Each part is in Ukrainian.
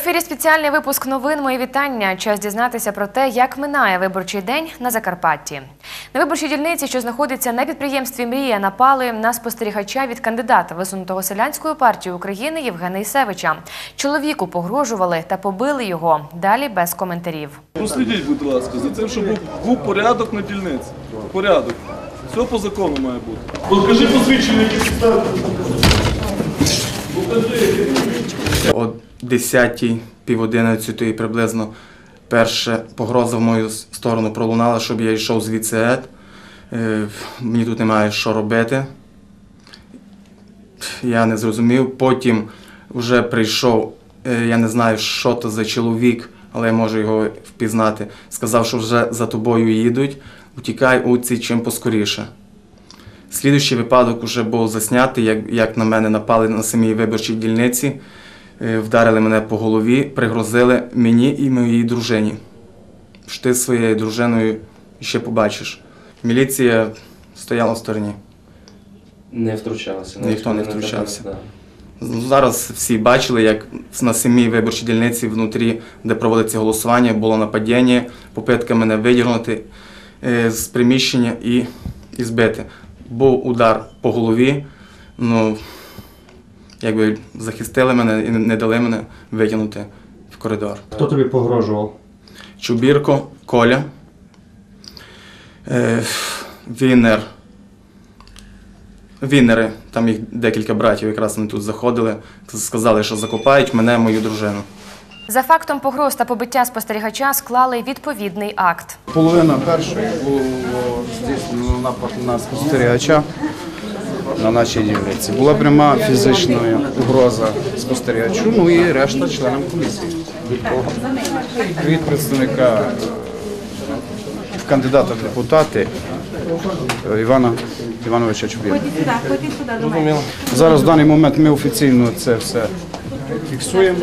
ефірі спеціальний випуск новин. Мої вітання. Час дізнатися про те, як минає виборчий день на Закарпатті. На виборчій дільниці, що знаходиться на підприємстві Мрія, напали на спостерігача від кандидата висунутого селянської партії України Євгена Ісевича. Чоловіку погрожували та побили його. Далі без коментарів. Прослідіть, будь ласка, за цим, щоб був, був порядок на дільниці. Порядок. Все по закону має бути. Покажи посвідчення, які. Покажи. О 10 пів 11 приблизно перша погроза в мою сторону пролунала, щоб я йшов звідси геть. Е, Мені тут немає що робити. Я не зрозумів. Потім вже прийшов, е, я не знаю, що то за чоловік, але я можу його впізнати. Сказав, що вже за тобою їдуть. Утікай уці чим поскоріше. Слідуючий випадок вже був заснятий, як, як на мене напали на самій виборчій дільниці, вдарили мене по голові, пригрозили мені і моїй дружині. Що ти своєю дружиною ще побачиш. Міліція стояла в стороні. Не втручалися. Ніхто не втручався. Да. Ну, Зараз всі бачили, як на самій виборчій дільниці внутрі, де проводиться голосування, було нападіння, попитка мене видірнути е, з приміщення і, і збити. Був удар по голові, ну якби захистили мене і не дали мене витягнути в коридор. Хто тобі погрожував? Чубірко, Коля, е, Вінер. Вінери, там їх декілька братів, якраз вони тут заходили, сказали, що закопають мене, мою дружину. За фактом погроз та побиття спостерігача склали відповідний акт. Половина першої було здійснено напад на спостерігача на нашій дільниці. Була пряма фізична угроза спостерігачу, ну і решта членам комісії. Від кого? Від представника е, кандидата в депутати е, Івана Івановича Чубіна. Зараз в даний момент ми офіційно це все фіксуємо.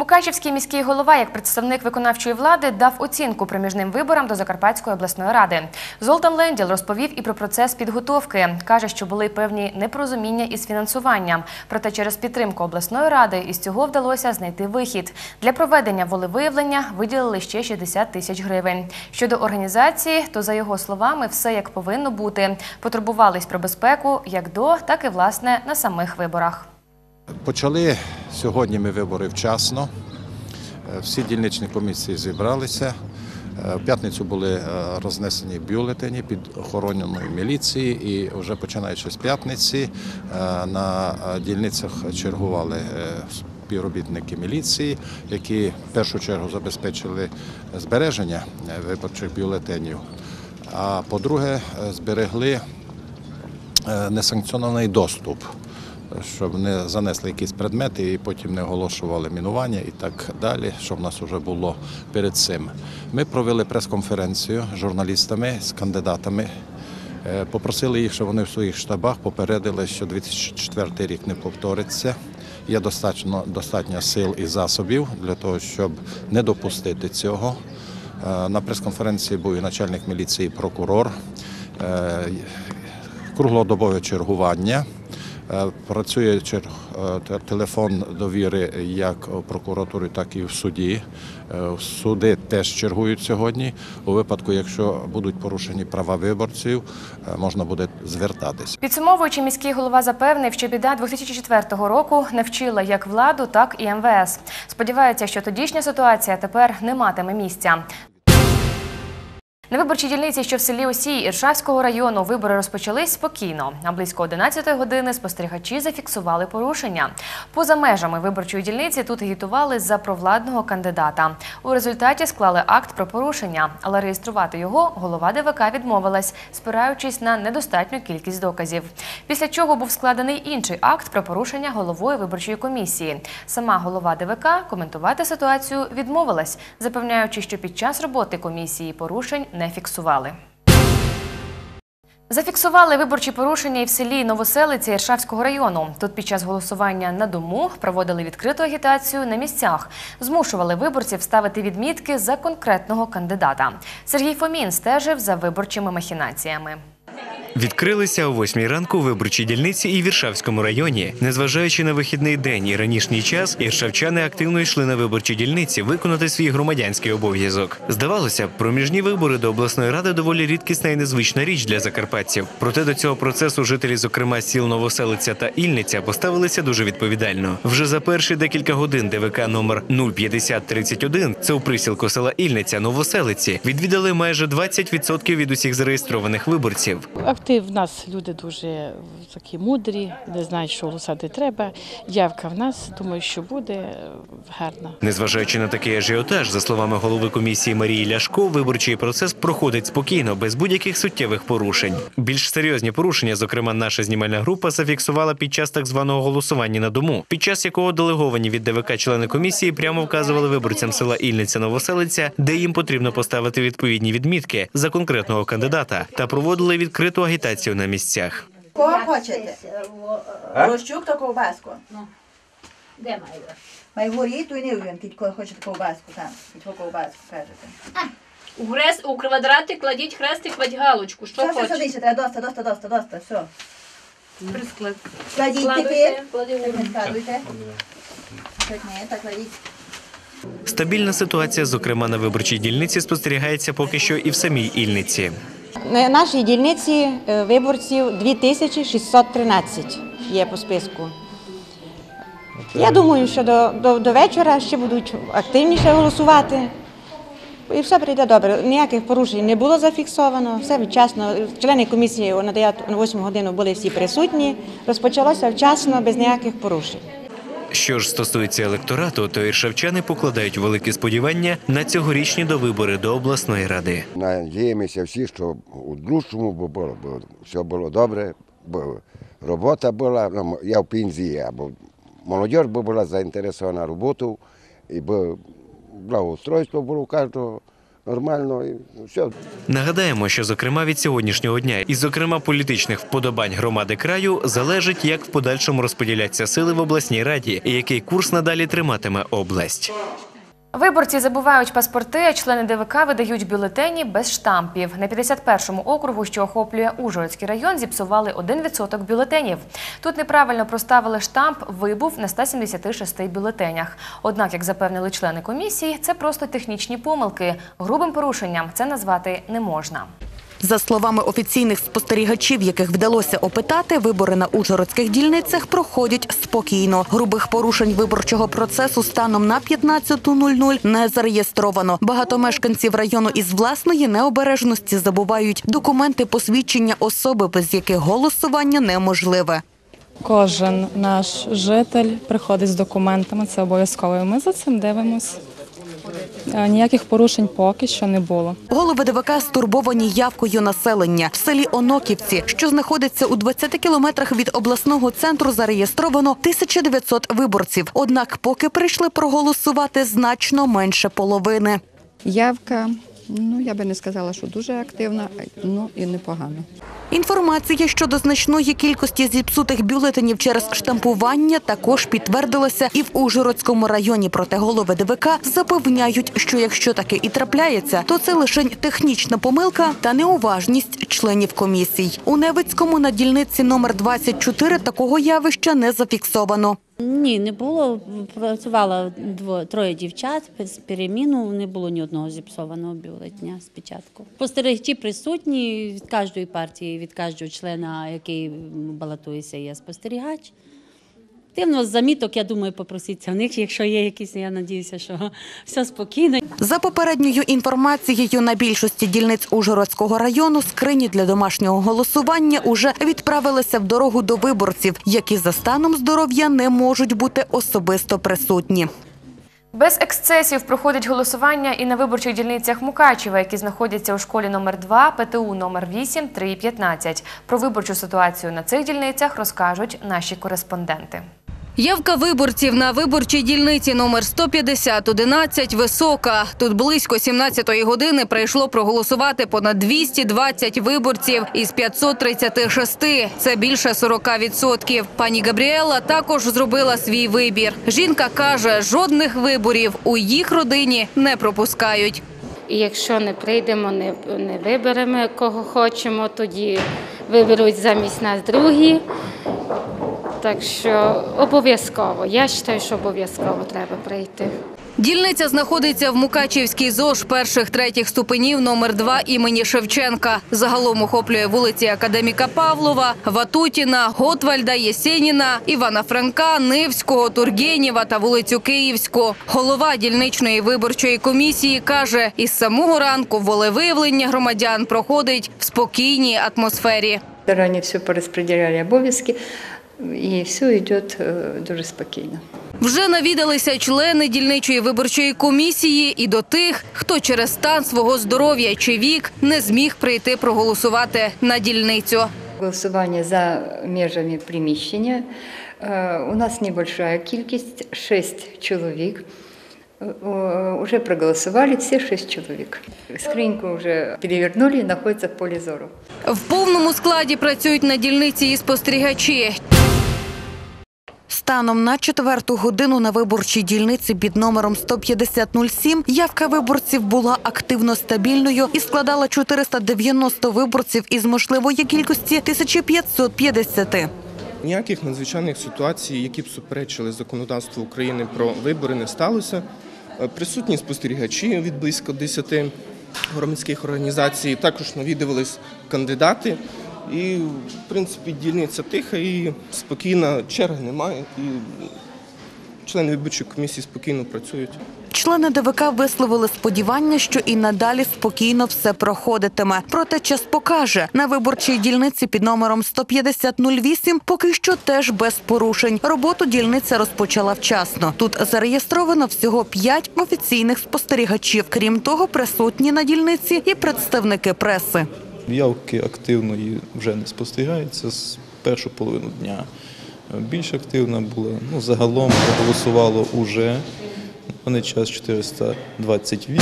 Мукачівський міський голова, як представник виконавчої влади, дав оцінку проміжним виборам до Закарпатської обласної ради. Золтан Ленділ розповів і про процес підготовки. Каже, що були певні непорозуміння із фінансуванням. Проте через підтримку обласної ради із цього вдалося знайти вихід. Для проведення волевиявлення виділили ще 60 тисяч гривень. Щодо організації, то за його словами, все як повинно бути. Потурбувались про безпеку як до, так і власне на самих виборах. Почали сьогодні ми вибори вчасно. Е, Всі дільничні комісії зібралися. Е, В п'ятницю були е, рознесені бюлетені під охороною міліції, і вже починаючи з п'ятниці на дільницях чергували співробітники міліції, які в першу чергу забезпечили збереження виборчих бюлетенів. А по-друге, зберегли несанкціонований доступ, щоб не занесли якісь предмети і потім не оголошували мінування і так далі, що в нас вже було перед цим. Ми провели прес-конференцію з журналістами, з кандидатами. Е, Попросили їх, щоб вони в своїх штабах попередили, що 2004 рік не повториться. Є достатньо, достатньо сил і засобів для того, щоб не допустити цього. Е, На прес-конференції був і начальник міліції, і прокурор, Е, круглодобове чергування. Е, Працює е, телефон довіри як у прокуратурі, так і в суді. Е, Суди теж чергують сьогодні. У випадку, якщо будуть порушені права виборців, можна буде звертатись. Підсумовуючи, міський голова запевнив, що біда 2004 року не вчила як владу, так і МВС. Сподівається, що тодішня ситуація тепер не матиме місця. На виборчій дільниці, що в селі Осій Іршавського району, вибори розпочались спокійно. А близько 11 години спостерігачі зафіксували порушення. Поза межами виборчої дільниці тут агітували за провладного кандидата. У результаті склали акт про порушення, але реєструвати його голова ДВК відмовилась, спираючись на недостатню кількість доказів. Після чого був складений інший акт про порушення головою виборчої комісії. Сама голова ДВК коментувати ситуацію відмовилась, запевняючи, що під час роботи комісії порушень не фіксували. Зафіксували виборчі порушення і в селі Новоселиці Іршавського району. Тут під час голосування на дому проводили відкриту агітацію на місцях, змушували виборців ставити відмітки за конкретного кандидата. Сергій Фомін стежив за виборчими махінаціями. Відкрилися о 8 ранку виборчі дільниці і в Іршавському районі. Незважаючи на вихідний день і ранішній час, іршавчани активно йшли на виборчі дільниці виконати свій громадянський обов'язок. Здавалося проміжні вибори до обласної ради доволі рідкісна і незвична річ для закарпатців. Проте до цього процесу жителі, зокрема сіл Новоселиця та Ільниця, поставилися дуже відповідально. Вже за перші декілька годин ДВК номер 05031, це у присілку села Ільниця Новоселиці, відвідали майже 20% від усіх зареєстрованих виборців. Актив в нас люди дуже такі мудрі, не знають, що голосати треба. Явка в нас, думаю, що буде е, гарна. Незважаючи на такий ажіотаж, за словами голови комісії Марії Ляшко, виборчий процес проходить спокійно, без будь-яких суттєвих порушень. Більш серйозні порушення, зокрема, наша знімальна група зафіксувала під час так званого голосування на дому, під час якого делеговані від ДВК члени комісії прямо вказували виборцям села Ільниця Новоселиця, де їм потрібно поставити відповідні відмітки за конкретного кандидата, та проводили відкриту агітацію на місцях. Кого хочете? Рощук та ковбаску. Де маю? Май горіту і не вивін, кілько хочете ковбаску там. Кілько ковбаску кажете. У, хрест, у квадрати кладіть хрестик, кладь галочку. Що Що все хочеш? садиться, треба доста, доста, доста, доста, все. Присклад. Кладіть Складуйте, тепер. клади Так не урну. складуйте. Так так кладіть. Стабільна ситуація, зокрема на виборчій дільниці, спостерігається поки що і в самій Ільниці. На нашій дільниці е, виборців 2613 є по списку. Я думаю, що до, до, до вечора ще будуть активніше голосувати. І все прийде добре. Ніяких порушень не було зафіксовано, все вчасно. Члени комісії на 9, на 8 годину були всі присутні. Розпочалося вчасно, без ніяких порушень. Що ж стосується електорату, то іршавчани покладають великі сподівання на цьогорічні довибори до обласної ради. Надіємося всі, що у дружчому було, бо все було добре, бо робота була, ну, я в пензії, або молодь була заінтересована роботою, і благоустройство було у кожного нормально, і все. Нагадаємо, що зокрема від сьогоднішнього дня, і зокрема політичних вподобань громади краю, залежить, як в подальшому розподіляться сили в обласній раді і який курс надалі триматиме область. Виборці забувають паспорти, а члени ДВК видають бюлетені без штампів. На 51-му округу, що охоплює Ужгородський район, зіпсували 1% бюлетенів. Тут неправильно проставили штамп «Вибув» на 176 бюлетенях. Однак, як запевнили члени комісії, це просто технічні помилки. Грубим порушенням це назвати не можна. За словами офіційних спостерігачів, яких вдалося опитати, вибори на ужгородських дільницях проходять спокійно. Грубих порушень виборчого процесу станом на 15.00 не зареєстровано. Багато мешканців району із власної необережності забувають документи посвідчення особи, без яких голосування неможливе. Кожен наш житель приходить з документами, це обов'язково. Ми за цим дивимося. Ніяких порушень поки що не було. Голови ДВК стурбовані явкою населення. В селі Оноківці, що знаходиться у 20 кілометрах від обласного центру, зареєстровано 1900 виборців. Однак, поки прийшли проголосувати значно менше половини. Явка, ну я би не сказала, що дуже активна, ну і непогано. Інформація щодо значної кількості зіпсутих бюлетенів через штампування також підтвердилася і в Ужгородському районі. Проте голови ДВК запевняють, що якщо таке і трапляється, то це лише технічна помилка та неуважність членів комісій. У Невицькому на дільниці номер 24 такого явища не зафіксовано. Ні, не було. Працювало дво, троє дівчат без переміну, не було ні одного зіпсованого бюлетня спочатку. Спостерігачі присутні від кожної партії, від кожного члена, який балотується, є спостерігач. Активно з заміток, я думаю, попросіться в них, якщо є якісь, я надіюся, що все спокійно. За попередньою інформацією, на більшості дільниць Ужгородського району скрині для домашнього голосування уже відправилися в дорогу до виборців, які за станом здоров'я не можуть бути особисто присутні. Без ексцесів проходить голосування і на виборчих дільницях Мукачева, які знаходяться у школі номер 2 ПТУ номер 8, 3 і 15. Про виборчу ситуацію на цих дільницях розкажуть наші кореспонденти. Явка виборців на виборчій дільниці номер 15011 висока. Тут близько 17-ї години прийшло проголосувати понад 220 виборців із 536. Це більше 40%. Пані Габріела також зробила свій вибір. Жінка каже, жодних виборів у їх родині не пропускають. І якщо не прийдемо, не, не виберемо кого хочемо, тоді виберуть замість нас другі. Так що обов'язково. Я вважаю, що обов'язково треба прийти. Дільниця знаходиться в Мукачівській ЗОЖ перших третіх ступенів номер 2 імені Шевченка. Загалом охоплює вулиці Академіка Павлова, Ватутіна, Готвальда, Єсеніна, Івана Франка, Невського, Тургенєва та вулицю Київську. Голова дільничної виборчої комісії каже, із самого ранку волевиявлення громадян проходить в спокійній атмосфері. Зарані все порозподіляли обов'язки, і все йде е, дуже спокійно. Вже навідалися члени дільничої виборчої комісії і до тих, хто через стан свого здоров'я чи вік не зміг прийти проголосувати на дільницю. Голосування за межами приміщення. Е, У нас небольшая кількість, 6 чоловік. Е, Уже проголосували всі 6 чоловік. Скриньку вже перевернули і знаходиться в полі зору. В повному складі працюють на дільниці і спостерігачі. Станом на четверту годину на виборчій дільниці під номером 15007 явка виборців була активно стабільною і складала 490 виборців із можливої кількості 1550. Ніяких надзвичайних ситуацій, які б суперечили законодавству України про вибори, не сталося. Е, Присутні спостерігачі від близько 10 громадських організацій, також навідувались кандидати. І, в принципі, дільниця тиха і спокійна, черг немає. І члени виборчої комісії спокійно працюють. Члени ДВК висловили сподівання, що і надалі спокійно все проходитиме. Проте час покаже на виборчій дільниці під номером 15008 поки що теж без порушень. Роботу дільниця розпочала вчасно. Тут зареєстровано всього п'ять офіційних спостерігачів. Крім того, присутні на дільниці і представники преси. Явки активної вже не спостерігається з першу половину дня. Більш активна була. Ну, загалом проголосувало уже на час 428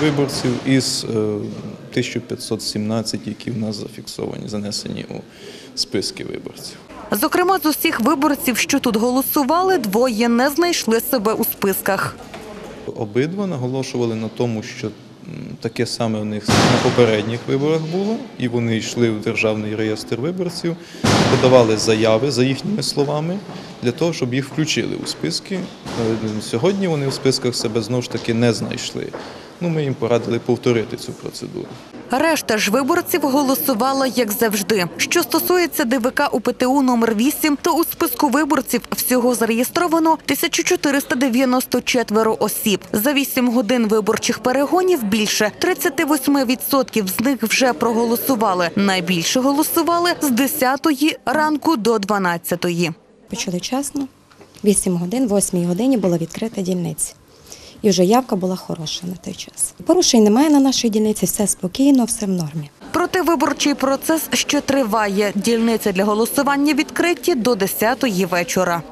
виборців із е, 1517, які в нас зафіксовані, занесені у списки виборців. Зокрема, з усіх виборців, що тут голосували, двоє не знайшли себе у списках. Обидва наголошували на тому, що таке саме у них на попередніх виборах було, і вони йшли в державний реєстр виборців, подавали заяви за їхніми словами для того, щоб їх включили у списки. Е, Сьогодні вони в списках себе знову ж таки не знайшли. Ну, ми їм порадили повторити цю процедуру. Решта ж виборців голосувала як завжди. Що стосується ДВК у ПТУ номер 8, то у списку виборців всього зареєстровано 1494 осіб. За 8 годин виборчих перегонів більше 38% з них вже проголосували. Найбільше голосували з 10 ранку до 12. Почали вчасно. 8 годин, 8 годині була відкрита дільниця. І вже явка була хороша на той час. Порушень немає на нашій дільниці, все спокійно, все в нормі. Проте виборчий процес ще триває. Дільниці для голосування відкриті до 10 вечора.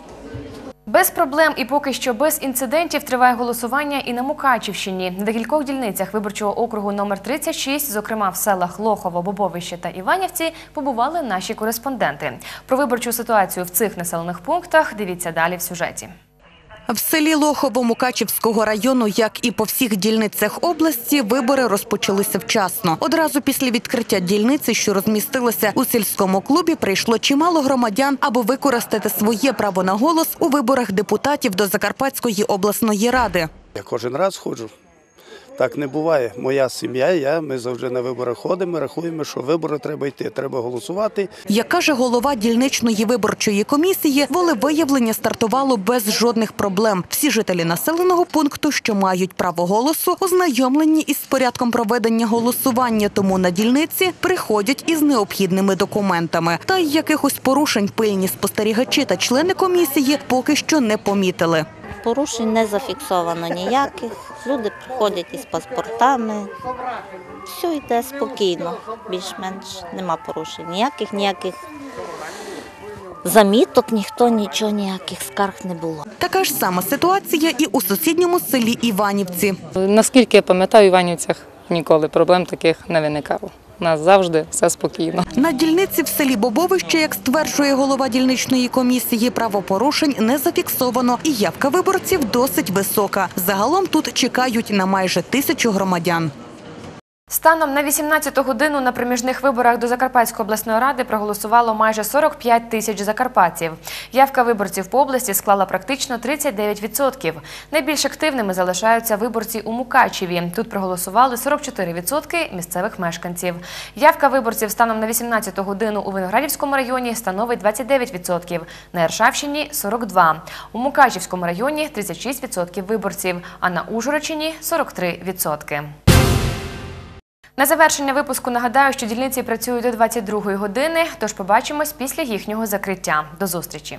Без проблем і поки що без інцидентів триває голосування і на Мукачівщині. На декількох дільницях виборчого округу номер 36, зокрема в селах Лохово, Бобовище та Іванівці, побували наші кореспонденти. Про виборчу ситуацію в цих населених пунктах дивіться далі в сюжеті. В селі Лохово Мукачівського району, як і по всіх дільницях області, вибори розпочалися вчасно. Одразу після відкриття дільниці, що розмістилася у сільському клубі, прийшло чимало громадян, аби використати своє право на голос у виборах депутатів до Закарпатської обласної ради. Я кожен раз ходжу. Так не буває. Моя сім'я, я, ми завжди на вибори ходимо, рахуємо, що вибори треба йти, треба голосувати. Як каже голова дільничної виборчої комісії, волевиявлення стартувало без жодних проблем. Всі жителі населеного пункту, що мають право голосу, ознайомлені із порядком проведення голосування, тому на дільниці приходять із необхідними документами. Та й якихось порушень пильні спостерігачі та члени комісії поки що не помітили. Порушень не зафіксовано ніяких. Люди приходять із паспортами. Все йде спокійно, більш-менш нема порушень. Ніяких, ніяких заміток, ніхто нічого, ніяких скарг не було. Така ж сама ситуація і у сусідньому селі Іванівці. Наскільки я пам'ятаю, в Іванівцях ніколи проблем таких не виникало. Нас завжди все спокійно. На дільниці в селі Бобовище, як стверджує голова дільничної комісії, правопорушень не зафіксовано і явка виборців досить висока. Загалом тут чекають на майже тисячу громадян. Станом на 18 годину на проміжних виборах до Закарпатської обласної ради проголосувало майже 45 тисяч закарпатців. Явка виборців по області склала практично 39%. Найбільш активними залишаються виборці у Мукачеві. Тут проголосували 44% місцевих мешканців. Явка виборців станом на 18 годину у Виноградівському районі становить 29%, на Яршавщині – 42%. У Мукачівському районі – 36% виборців, а на Ужгородщині – 43%. На завершення випуску нагадаю, що дільниці працюють до 22 години, тож побачимось після їхнього закриття. До зустрічі.